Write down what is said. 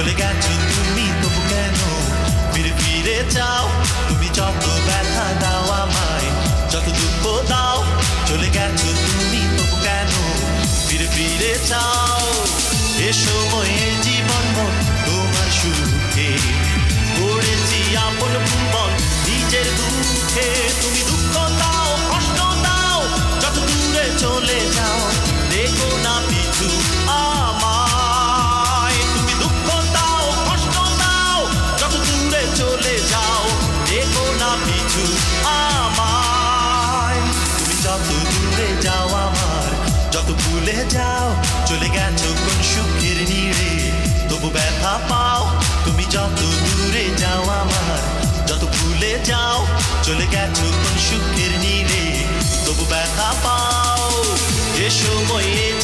চলে গেছো তুমি, তবু কেন? ফিরে ফিরে চাও তুমি যত ব্যথা দাও আমায়, যত দুঃখ দাও, চলে গেছো তুমি, তবু কেন? ফিরে ফিরে চাও এ সময়ে আমায় তুমি যত দূরে যাও আমার, যত ভুলে যাও, চলে গেছো কোন সুখের নীড়ে। তবু ব্যথা পাও, তুমি যত দূরে যাও আমার, যত ভুলে যাও, চলে গেছো কোন সুখের নীড়ে। তবু ব্যথা পাও, এ সময়ে